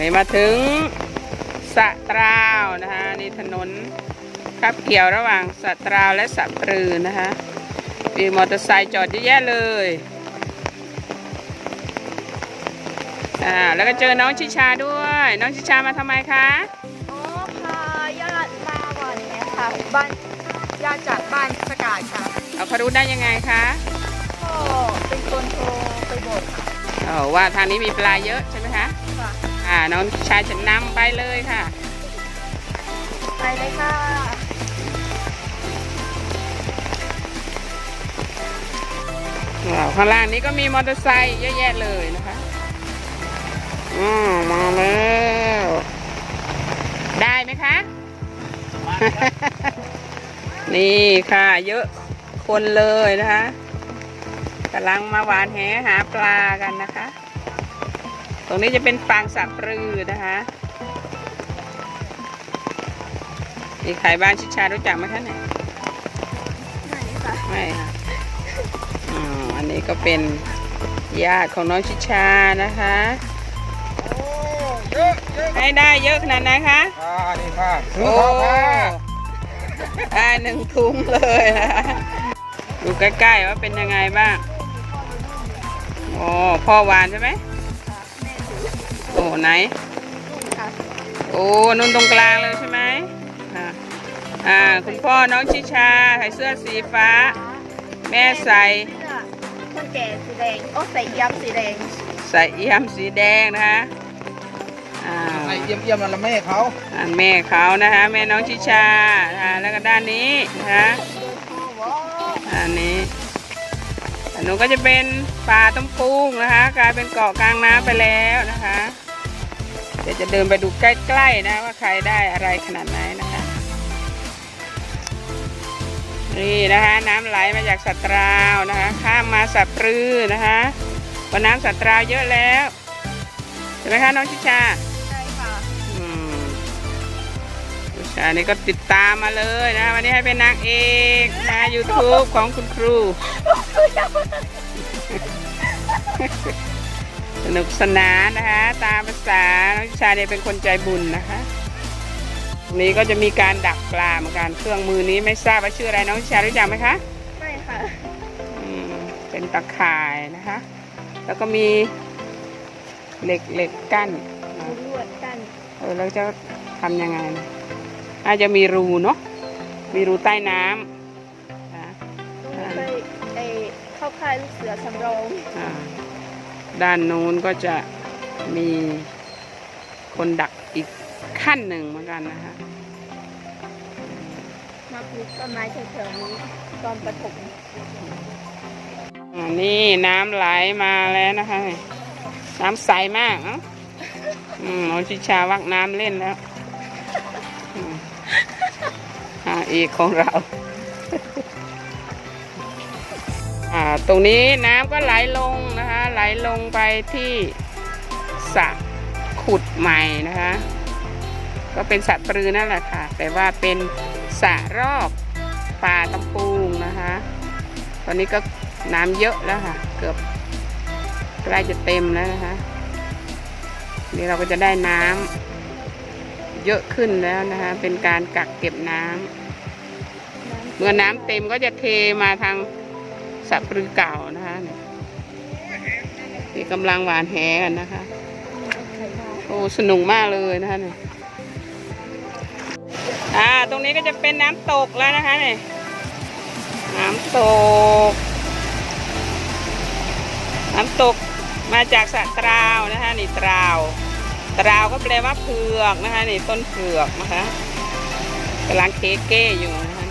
นี่มาถึงสะตราวนะคะนี่ถนนขับเกี่ยวระหว่างสะตราวและสะปรือนะคะมีมอเตอร์ไซค์จอดเยอะแยะเลยอ่าแล้วก็เจอน้องชิชาด้วย น้องชิชามาทำไมคะอ๋อพาญาติมาวันนี้ค่ะบ้านญาติจากบ้านสกาดค่ะเอาเขารู้ได้ยังไงคะก็เป็นคนโทรไปบอกค่ะเอาว่าทางนี้มีปลาเยอะใช่ไหมคะค่ะ อ่าน้องชายจะนำไปเลยค่ะ ไปเลยค่ะ ว้าวข้างล่างนี้ก็มีมอเตอร์ไซค์เยอะแยะเลยนะคะอืมมาแล้ว ได้ไหมคะ นี่ค่ะ เยอะคนเลยนะคะกำลังมาหวานแหหาปลากันนะคะ ตรงนี้จะเป็นฟางสับปรือนะคะมีใครบ้านชิชารู้จักไหมคะเนี่ยไหนค่ะไม่ค่ะอ๋ออันนี้ก็เป็นญาติของน้องชิชานะคะโอ้เยอะเยอะให้ได้เยอะขนาดไหนคะอ่านี่ค่ะซื้อโอ้ข้าวค่ะได้หนึ่งถุงเลยนะคะดูใกล้ๆว่าเป็นยังไงบ้างโอ้พ่อหวานใช่ไหมค่ะแม่ถือ โอ้ไหนค่ะโอ้นุ่นตรงกลางเลยใช่ไหมอ่าอ่า คุณพ่อน้องชิชาใส่เสื้อสีฟ้า แม่ใส่เสื้อคนแก่สีแดง โอ้ใส่ยำสีแดง ใส่เอี่ยมสีแดงนะคะอ่าไอ้เยี่ยมเยี่ยมนั่นละแม่เขาอ่าแม่เขานะคะ แม่น้องชิชานะคะแล้วก็ด้านนี้นะคะว้าวอันนี้อันนู้นก็จะเป็นป่าต้มปุงนะคะ กลายเป็นเกาะกลางน้ำไปแล้วนะคะเดี๋ยวจะเดินไปดูใกล้ๆนะว่าใครได้อะไรขนาดไหนนะคะ นี่นะคะน้ำไหลมาจากสัตราวนะคะ ข้ามมาสัตปรือนะคะพอน้ำสัตราวเยอะแล้วใช่ไหมคะน้องชิชาใช่ค่ะอืมผู้ชายนี่ก็ติดตามมาเลยนะวันนี้ให้เป็นนางเอกนะ YouTube ของคุณครู สนุกสนานนะคะ ตามภาษาน้องชายเนี่ยเป็นคนใจบุญนะคะตรงนี้ก็จะมีการดักปลาเหมือนกันเครื่องมือนี้ไม่ทราบว่าชื่ออะไรน้องชายรู้จักไหมคะไม่ค่ะอืมเป็นตะข่ายนะคะ แล้วก็มีเหล็กเหล็กกั้นนะลวดกันเออแล้วจะทำยังไงนะอาจจะมีรูเนาะมีรูใต้น้ำนะเคยไอเข้าค่ายลูกเสือสำรองอ่า ด้านโน้นก็จะมีคนดักอีกขั้นหนึ่งเหมือนกันนะคะมาปลูกต้นไม้แถวๆนี้ตอนประถมอ่านี่น้ำไหลมาแล้วนะคะ น้ำใสมากเนาะอืมน้องชิชาวักน้ำเล่นแล้วอืมอ่าเอกของเรา อ่าตรงนี้น้ำก็ไหลลงนะคะไหลลงไปที่สระขุดใหม่นะคะ ก็เป็นสระปรือนั่นแหละค่ะ แต่ว่าเป็นสระรอบป่าตำปูงนะคะ ตอนนี้ก็น้ำเยอะแล้วค่ะ เกือบใกล้จะเต็มแล้วนะคะนี่เราก็จะได้น้ำเยอะขึ้นแล้วนะคะ เป็นการกักเก็บน้ำเมื่อน้ำเต็มก็จะเทมาทาง สระปรือเก่านะคะนี่กำลังหวานแหกันนะคะ โอ้สนุกมากเลยนะคะเนี่ยอ่าตรงนี้ก็จะเป็นน้ำตกแล้วนะคะเนี่ยน้ำตก น้ำตกมาจากสระตราวนะคะนี่ตราว ตราวก็แปลว่าเผือกนะคะนี่ต้นเผือกนะคะกำลังเคเก้อยู่นะคะ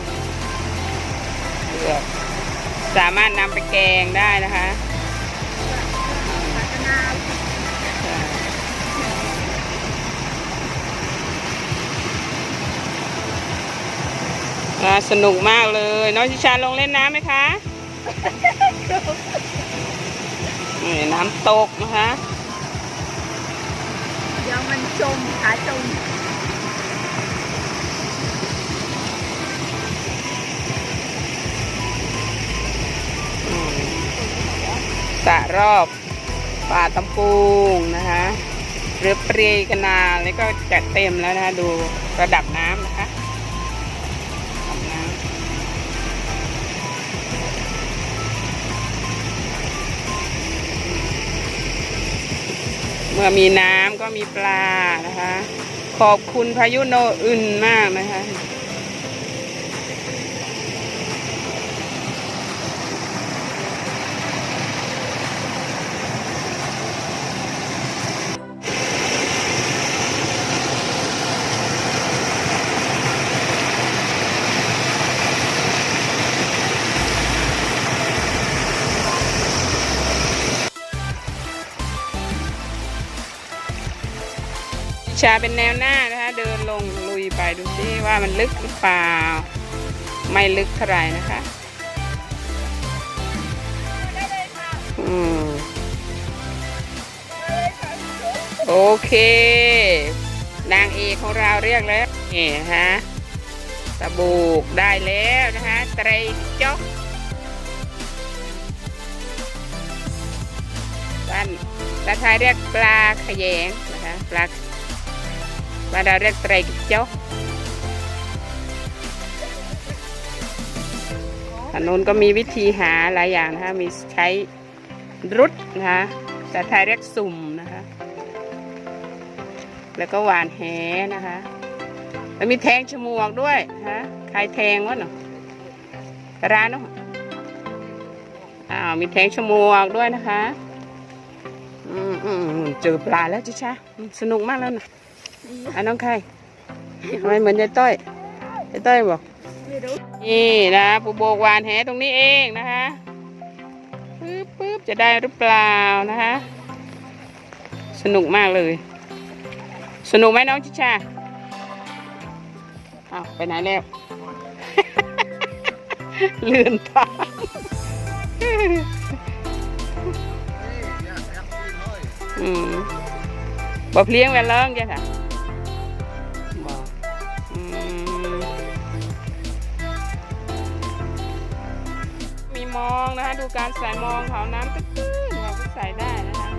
เผือก สามารถนำไปแกงได้นะคะใช่อ่าสนุกมากเลย น้องชิชาลงเล่นน้ำไหมคะน้ำตกนะคะ เดี๋ยวมันจมขาจม สระรอบป่าตำปูงนะคะเรือเปรีกนาแล้วก็จะเต็มแล้วนะคะดูระดับน้ำนะคะน้ำเมื่อมีน้ำก็มีปลานะคะ ขอบคุณพายุโนอึนมากนะคะ ชาเป็นแนวหน้านะคะ เดินลงลุยไปดูซิว่ามันลึกหรือเปล่า ไม่ลึกเท่าไหร่นะคะอืมโอเค นางเอกของเราเรียกแล้วนี่นะตะบูกได้แล้วนะคะไตรจ๊อกบ้านตาไทยเรียกปลาขยงนะคะปลา บ้านเราเรียกไตรจ๊อกทางโน้นก็มีวิธีหาหลายอย่างนะคะมีใช้รุดนะคะแต่ไทยเรียกสุ่มนะคะ แล้วก็หวานแหนะคะ แล้วมีแทงฉมวกด้วยฮะใครแทงวะเนาะร้านเนาะอ้าวมีแทงฉมวกด้วยนะคะ อืมอืมอืมเจอปลาแล้วจิชะสนุกมากแล้วนะ อะน้องใครทำไมเหมือนยายต้อยยายต้อยบอกนี่นะปูโบกหวานแหตรงนี้เองนะคะปึ๊บปึ๊บจะได้หรือเปล่านะคะ สนุกมากเลย สนุกไหมน้องชิชาอาไปไหนแล้วลื่นทาอืมบ่เพลี้ยงแวนเลิงจ้ะค่ะ นะคะ ดูการใส่มองเขาน้ำตื้นเราก็ใส่ได้นะคะ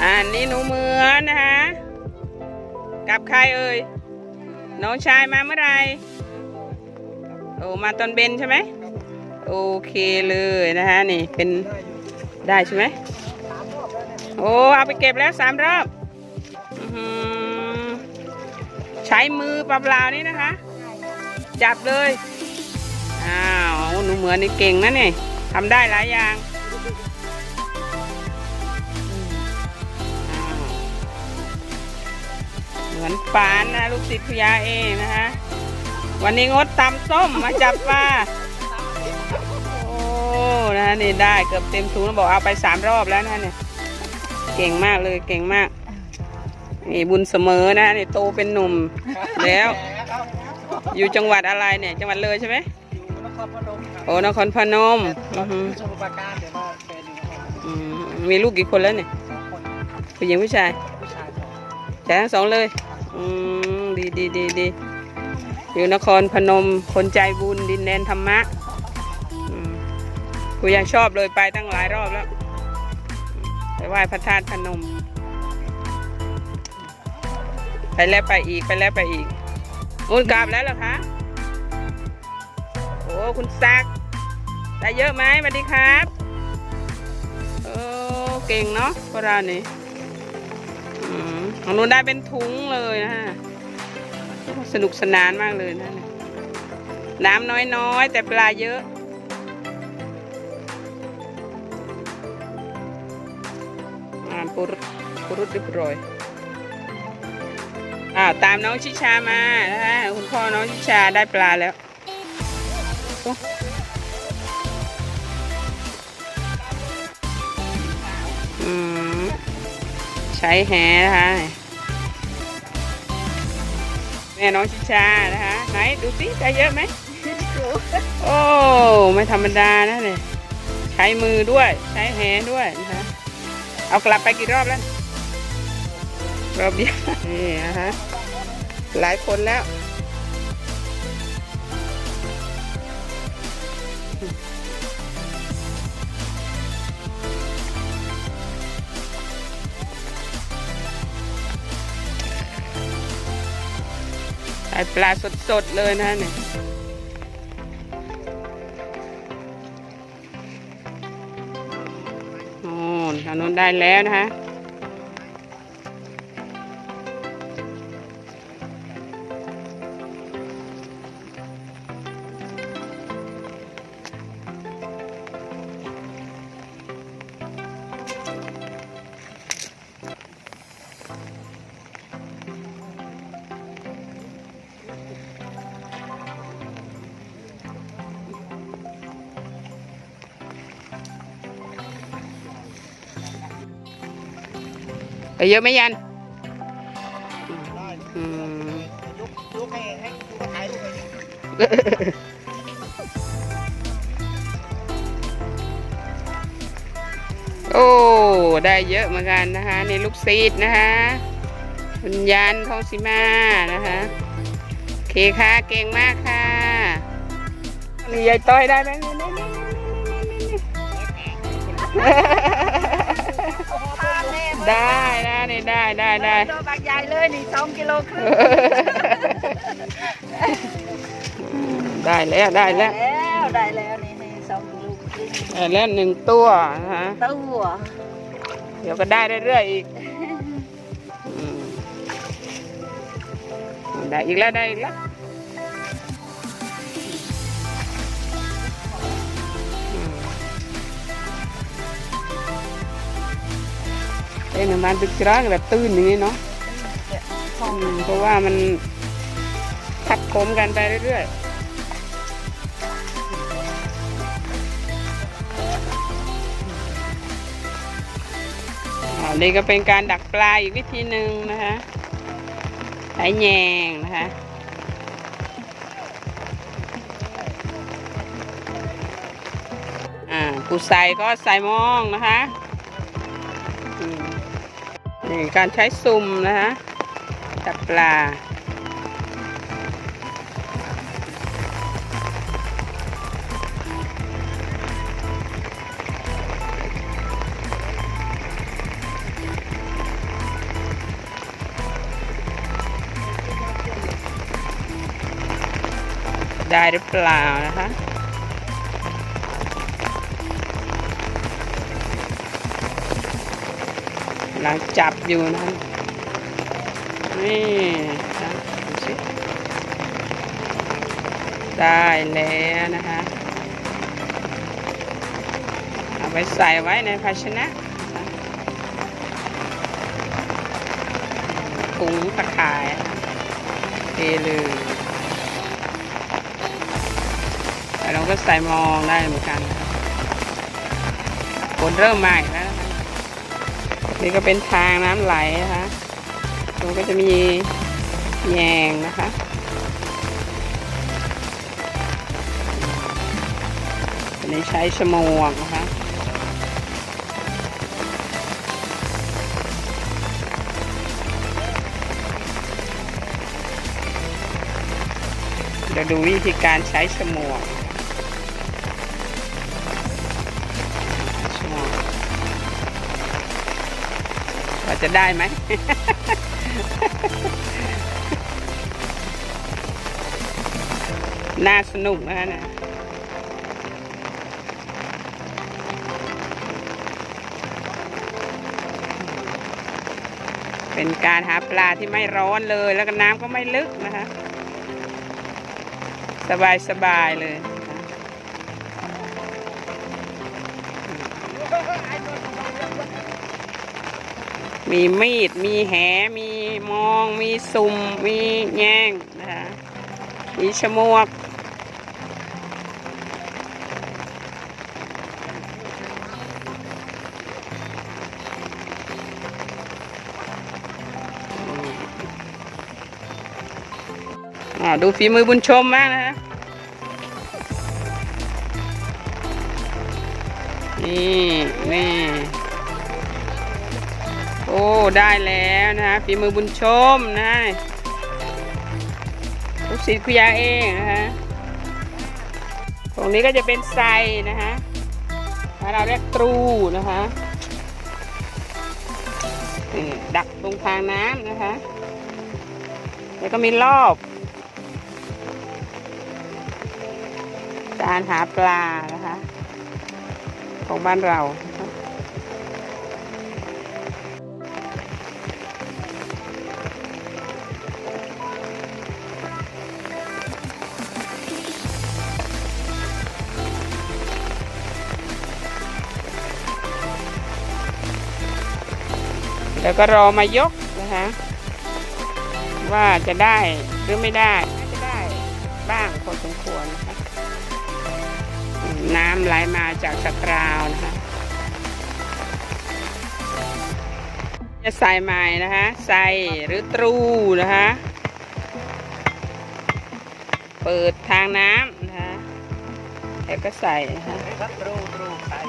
อันนี้หนูเหมือนนะคะกับใครเอ่ยน้องชายมาเมื่อไหร่โอ้มาตอนเบนใช่ไหมโอเคเลยนะคะนี่เป็นได้ใช่ไหมโอ้เอาไปเก็บแล้วสามรอบใช้มือเปล่าๆนี่นะคะ จับเลย เหมือนนี่เก่งนะเนี่ยทำได้หลายอย่างเหมือนปานนะลูกศิษย์พยาเองนะคะวันนี้งดตำส้มมาจับปลาโอ้นะนี่ได้เกือบเต็มถุงแล้วบอกเอาไปสามรอบแล้วนะเนี่ยเก่งมากเลยเก่งมากนี่บุญเสมอนะนี่โตเป็นหนุ่มแล้ว อยู่จังหวัดอะไรเนี่ย จังหวัดเลยใช่ไหมอยู่นครพนม อ้นครพนมแต่อื้อหือสมุทรปราการเดี๋ยวมาเป็นอยู่นครอืมมีลูกกี่คนแล้วเนี่ยสองคนผู้หญิงผู้ชายผู้ชายสองจ่ายทั้งสองเลยอืมดีดีดีดีอยู่นครพนมคนใจบุญดินแดนธรรมะอืมกูยังชอบเลยไปตั้งหลายรอบแล้วไปไหว้พระธาตุพนม ไปแล้วไปอีกไปแล้วไปอีกอุ่นกลับแล้วเหรอคะ โอ้ คุณซัก ได้เยอะไหมสวัสดีครับโอ้เก่งเนาะพวกเรานี่ของนูได้เป็นถุงเลยนะฮะสนุกสนานมากเลยนะน้ำน้อยๆ แต่ปลาเยอะอ่าปุรุปุรุษเรียบร้อยอ้าตามน้องชิชามานะคะคุณพ่อน้องชิชาได้ปลาแล้ว ใช้แหนะคะแม่น้องชิชานะคะไหนดูสิได้เยอะไหมโอ้ไม่ธรรมดานะเนี่ยใช้มือด้วย ใช้แหด้วยนะคะเอากลับไปกี่รอบแล้วรอบเดียวนี่นะคะหลายคนแล้ว ได้ปลาสดๆเลยนะเนี่ยโอ้ทางโน้นได้แล้วนะคะ ไปเยอะไหมยันอืมยกให้ให้ดูกระถายรูปให้โอ้ ได้เยอะเหมือนกันนะคะนี่ลูกซีดนะคะคุณยันทองสีมานะคะโอเคค่ะ เก่งมากค่ะนี่ยายต้อยได้ไหมนี่นี่นี่นี่นี่นี่ ได้นะนี่ได้ได้ได้ ตัวบางใหญ่เลยนี่สองกิโลครึ่งได้แล้วได้แล้วแล้วได้แล้วนี่นี่สองกิโลครึ่งได้แล้วหนึ่งตัวนะคะตัวเดี๋ยวก็ได้เรื่อยๆอีกอืมได้อีกแล้วได้อีกแล้ว เอ้ยหนึ่งมันเป็นกระางแบบตื้นอย่างนี้เนาะเพราะว่ามันทับโคมกันไปเรื่อยๆอันนี้ก็เป็นการดักปลาอีกวิธีหนึ่งนะคะใช้แยงนะคะ อ่าปูใส่ก็ใส่มองนะคะ นี่การใช้ซุ่มนะคะจับปลา ได้หรือเปล่านะคะ ลังจับอยู่นะนี่นะดูสิได้แล้วนะคะ เอาไปใส่ไว้ในภาชนะนะคะถุงตะข่ายเทเลยแล้วเราก็ใส่มองได้เหมือนกันคะฝนเริ่มมาอีกแล้ว นี่ก็เป็นทางน้ำไหลนะคะตรงก็จะมีแยงนะคะอันนี้ใช้ชมวกนะคะเดี๋ยวดูวิธีการใช้ชมวก ว่าจะได้ไหม น่าสนุกนะคะเป็นการหาปลาที่ไม่ร้อนเลยแล้วก็น้ำก็ไม่ลึกนะคะ สบายสบายๆเลย มีมีด มีแห มีมอง มีซุ่ม มีแยงนะคะมีชมวกอ่าดูฝีมือบุญชมมากนะคะนี่ นี่ โอ้ได้แล้วนะคะฝีมือบุญชมนะคลูกศิษย์คุยาเองนะคะตรงนี้ก็จะเป็นไซนะคะเราเรียกตรูนะคะดักตรงทางน้ำนะคะ แล้วก็มีรอบ การหาปลานะคะ ของบ้านเรา แล้วก็รอมายกนะคะว่าจะได้หรือไม่ได้น่าจะได้บ้างพอสมควรนะคะอืมน้ำไหลมาจากสตราวนะคะจะใส่ใหม่นะคะใส่หรือตรูนะคะเปิดทางน้ำนะคะแล้วก็ใส่นะคะ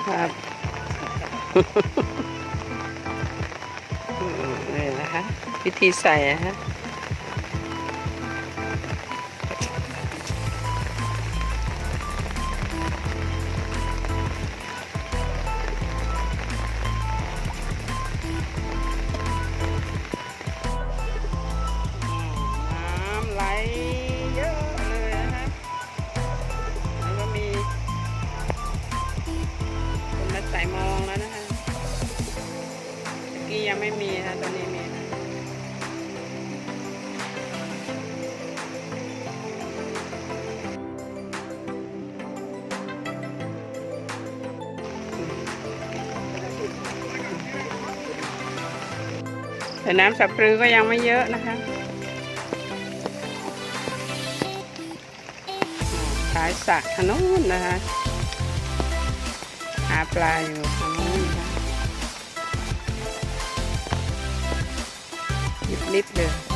ครับ วิธีใส่นะน้ำไหลเยอะเลยนะคะแล้วมีคนมาใส่มองแล้วนะคะ กี้ยังไม่มีนะตอนนี้มี แต่น้ำสับปรือก็ยังไม่เยอะนะคะขายสระทางนู้นนะคะ หาปลาอยู่ทางนู้นนะคะยิบลิบเลย